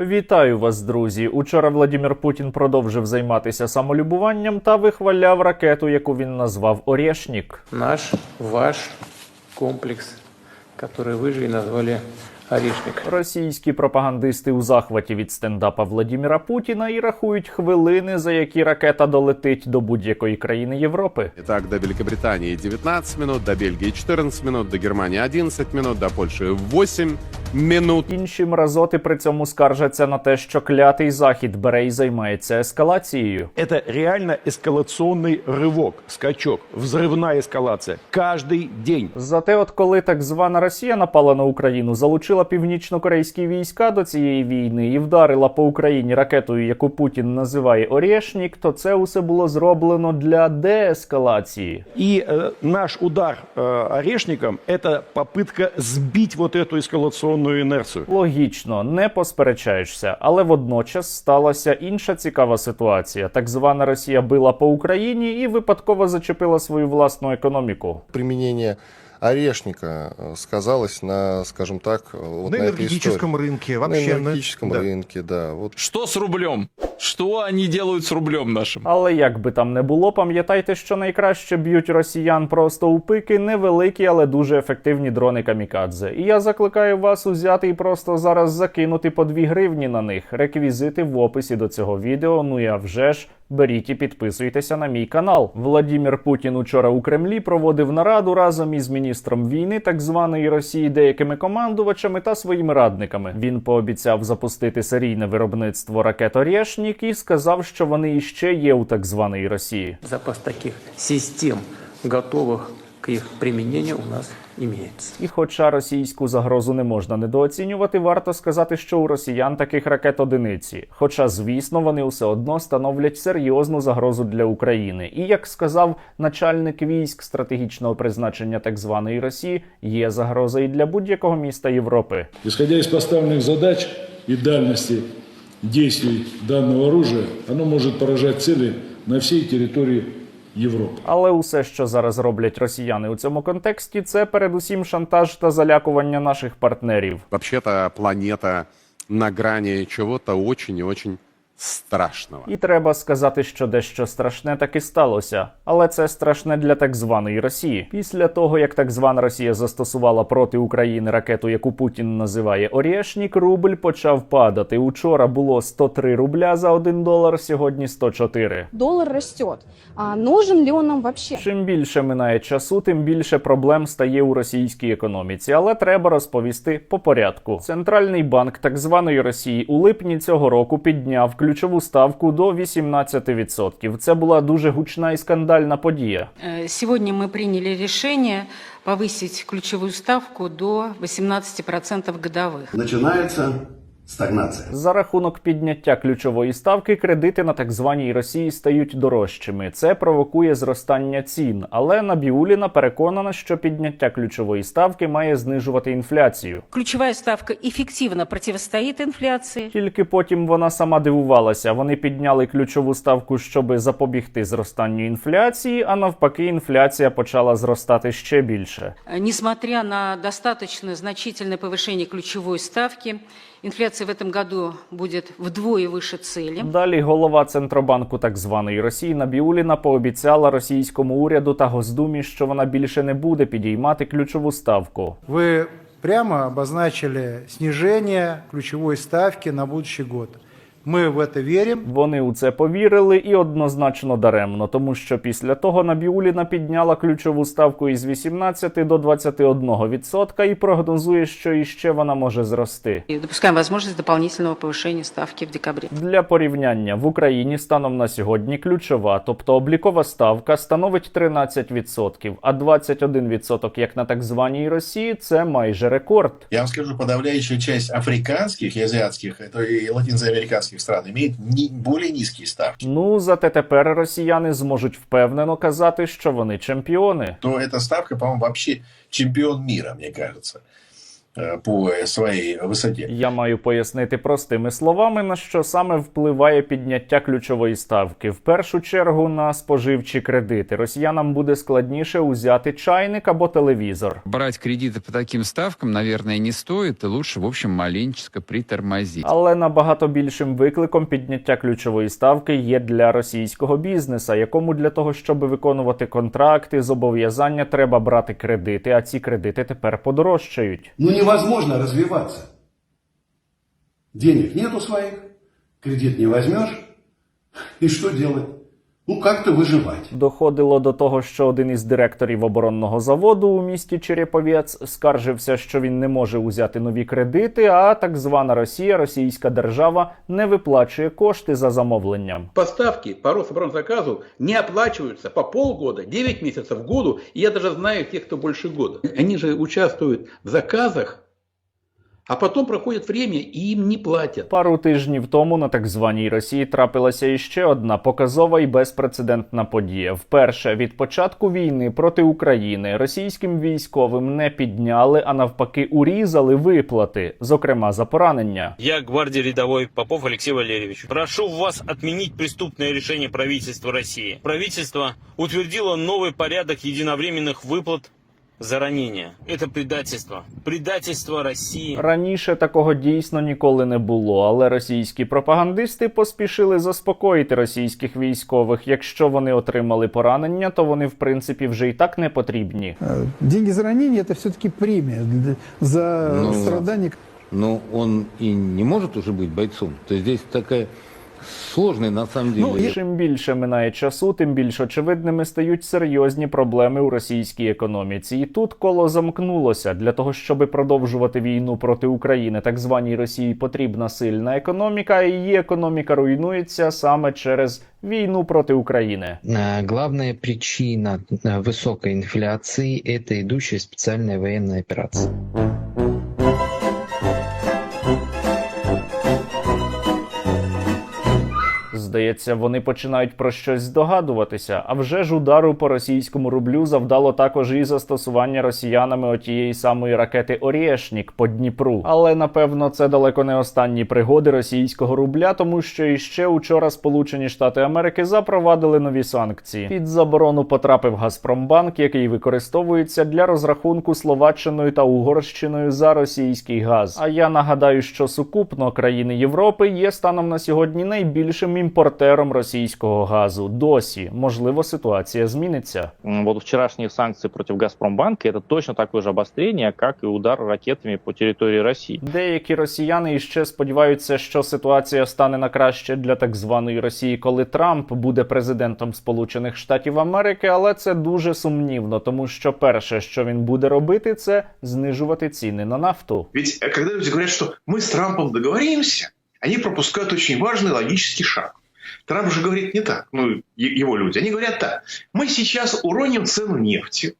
Вітаю вас, друзі. Учора Владімір Путін продовжив займатися самолюбуванням та вихваляв ракету, яку він назвав Орєшнік. наш, ваш комплекс, який вы же и назвали «Орешник». Російські пропагандисти у захваті від стендапа Владіміра Путіна і рахують хвилини, за які ракета долетить до будь-якої країни Європи. Итак, до Великобритании 19 минут, до Бельгии 14 минут, до Германии 11 минут, до Польши 8 минут. Інші мразоти при цьому скаржаться на те, що клятий захід бере і займається ескалацією. Это реально эскалационный рывок, скачок, взрывная эскалация. Каждый день. Зате, от коли так звана Росія напала на Україну, залучила північно-корейські війська до цієї війни і вдарила по Україні ракетою, яку Путін називає Орєшнік, то це усе було зроблено для деескалації. И э, наш удар э, орешником – это попытка сбить вот эту эскалационную инерцию. Логічно, не посперечаєшся, але водночас сталася інша цікава ситуація. Так звана Росія била по Україні і випадково зачепила свою власну економіку. применение орешника э, сказалось на, скажем так, э, вот на на этой энергетическом истории. рынке, на вообще. на- энергетическом да. рынке, да. Вот Что с рублем? Что они делают с рублем нашим? Але як би там не було, пам'ятайте, що найкраще б'ють росіян просто у пики невеликі, але дуже ефективні дрони камікадзе. І я закликаю вас узяти і просто зараз закинути по 2 гривні на них. Реквізити в описі до цього відео. Ну а вже ж. Беріть і підписуйтеся на мій канал. Владімір Путін учора у Кремлі проводив нараду разом із міністром війни так званої Росії, деякими командувачами та своїми радниками. Він пообіцяв запустити серійне виробництво ракет «Орєшнік» і сказав, що вони іще є у так званої Росії. Запас таких систем, готовых к их применению, у нас имеется. І хоча російську загрозу не можна недооцінювати, варто сказати, що у росіян таких ракет одиниці. Хоча, звісно, вони все одно становлять серйозну загрозу для України. І як сказав начальник військ стратегічного призначення так званої Росії, є загроза і для будь-якого міста Європи. Исходя из поставленных задач и дальности действий данного оружия, оно может поражать цели на всей территории Європи. Але усе, що зараз роблять росіяни у цьому контексті, це передусім шантаж та залякування наших партнерів. Вообще-то планета на грані чого-то очень і очень страшного. І треба сказати, що дещо страшне таки сталося, але це страшне для так званої Росії. Після того, як так звана Росія застосувала проти України ракету, яку Путін називає Орєшнік, рубль почав падати. Учора було 103 рубля за 1 долар, сьогодні 104. доллар растет. А нужен ли он нам вообще? Чим більше минає часу, тим більше проблем стає у російській економіці. Але треба розповісти по порядку. Центральний банк так званої Росії у липні цього року підняв ключову ставку до 18%. Це була дуже гучна і скандальна подія. Э, Сегодня мы приняли решение повысить ключевую ставку до 18% годовых. Начинается стагнация. За рахунок підняття ключової ставки кредити на так званій Росії стають дорожчими. Це провокує зростання цін. Але Набіуліна переконана, що підняття ключової ставки має знижувати інфляцію. Ключевая ставка эффективно противостоит инфляции. Тільки потім вона сама дивувалася. Вони підняли ключову ставку, щоб запобігти зростанню інфляції, а навпаки, інфляція почала зростати ще більше. Э, Несмотря на достаточно значительное повышение ключевой ставки, инфляция в этом году будет вдвое выше цели. Далі голова центробанку так званої Росії Набіуліна пообіцяла російському уряду та Госдумі, що вона більше не буде підіймати ключову ставку. Вы прямо обозначили снижение ключевой ставки на будущий год. Мы в это верим. Вони у це повірили і однозначно даремно, тому що після того Набіуліна підняла ключову ставку із 18 до 21% і прогнозує, що іще вона може зрости. И допускаем возможность дополнительного повышения ставки в декабре. Для порівняння в Україні станом на сьогодні ключова, тобто облікова ставка, становить 13%, а 21% як на так званій Росії це майже рекорд. Я вам скажу, подавляющая часть африканских и азиатских, это и латиноамериканских стран имеет ни- более низкие ставки. Ну зате тепер росіяни зможуть впевнено казати, що вони чемпіони. То эта ставка, по-моему, вообще чемпион мира, мне кажется. э, по своей высоте. Я маю пояснити простими словами, на що саме впливає підняття ключової ставки. В першу чергу на споживчі кредити. Росіянам буде складніше узяти чайник або телевізор. Брать кредиты по таким ставкам, наверное, не стоит, и лучше, в общем, маленечко притормозить. Але набагато більшим викликом підняття ключової ставки є для російського бізнеса, якому для того, щоб виконувати контракти, зобов'язання треба брати кредити, а ці кредити тепер подорожчають. Ну невозможно развиваться. Денег нету своих, кредит не возьмешь. И что делать? Ну как-то выживать. Доходило до того, що один із директорів оборонного заводу у місті Череповець скаржився, що він не може узяти нові кредити, а так звана Росія, російська держава, не виплачує кошти за замовленням. Поставки по Рособоронзаказу не оплачиваются по полгода, 9 месяцев в году. И я даже знаю тех, кто больше года. Они же участвуют в заказах, а потом проходит время и им не платят. Пару тижнів тому на так званій Росії трапилася іще одна показова і безпрецедентна подія. Вперше від початку війни проти України російським військовим не підняли, а навпаки, урізали виплати, зокрема за поранення. Я гвардии рядовой Попов Алексей Валерьевич. Прошу вас отменить преступное решение правительства России. Правительство утвердило новый порядок единовременных выплат за ранения. Это предательство. Предательство России. Раніше такого дійсно ніколи не було, але російські пропагандисти поспішили заспокоїти російських військових. Якщо вони отримали поранення, то вони в принципі вже й так не потрібні. Деньги за ранение – это все-таки премия за Ну, страдания. Но он и не может уже быть бойцом. То есть здесь такая сложная на самом деле. Ну, і чим більше минає часу, тим більш очевидними стають серйозні проблеми у російській економіці. І тут коло замкнулося. Для того, щоб продовжувати війну проти України, так званій Росії потрібна сильна економіка. а Її економіка руйнується саме через війну проти України. Главная причина э, высокой инфляции – это идущая специальная военная Здається, вони починають про щось здогадуватися. А вже ж удару по російському рублю завдало також і застосування росіянами отієї самої ракети Орєшнік по Дніпру. Але напевно це далеко не останні пригоди російського рубля, тому що іще учора Сполучені Штати Америки запровадили нові санкції. Під заборону потрапив Газпромбанк, який використовується для розрахунку Словаччиною та Угорщиною за російський газ. А я нагадаю, що сукупно країни Європи є станом на сьогодні найбільшим імпортером російського газу. Досі можливо ситуація зміниться. Вот вчерашние санкции против Газпромбанка это точно такое же обострение, как и удар ракетами по территории России. Деякі росіяни іще сподіваються, що ситуація стане на краще для так званої Росії, коли Трамп буде президентом Сполучених Штатів Америки, але це дуже сумнівно, тому що перше, що він буде робити, це знижувати ціни на нафту. Ведь э, когда люди говорят, что мы с Трампом договоримся, они пропускают очень важный логический шаг. Трамп же говорит не так, ну, е- его люди. Они говорят так, мы сейчас уроним цену нефти,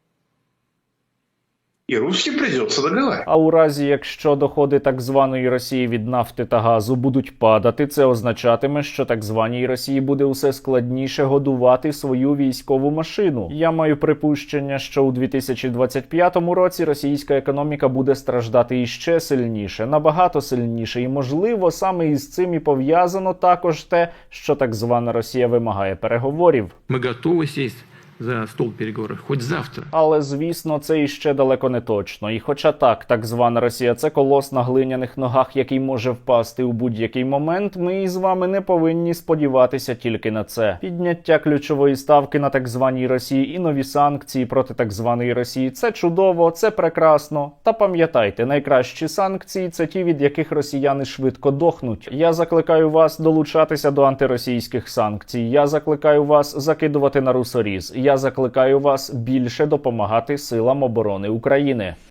и русским придется договариваться. А у разі, якщо доходи так званої Росії від нафти та газу будуть падати, це означатиме, що так званій Росії буде усе складніше годувати свою військову машину. Я маю припущення, що у 2025 році російська економіка буде страждати іще сильніше, набагато сильніше, і можливо саме із цим і пов'язано також те, що так звана Росія вимагає переговорів. Мы готовы сесть за стол переговоров хоть завтра. Але звісно, це іще далеко не точно. І хоча так, так звана Росія це колос на глиняних ногах, який може впасти у будь-який момент. Ми із вами не повинні сподіватися тільки на це. Підняття ключової ставки на так званій Росії і нові санкції проти так званої Росії. Це чудово, це прекрасно. Та пам'ятайте, найкращі санкції це ті, від яких росіяни швидко дохнуть. Я закликаю вас долучатися до антиросійських санкцій. Я закликаю вас закидувати на русоріз. Я закликаю вас більше допомагати силам оборони України.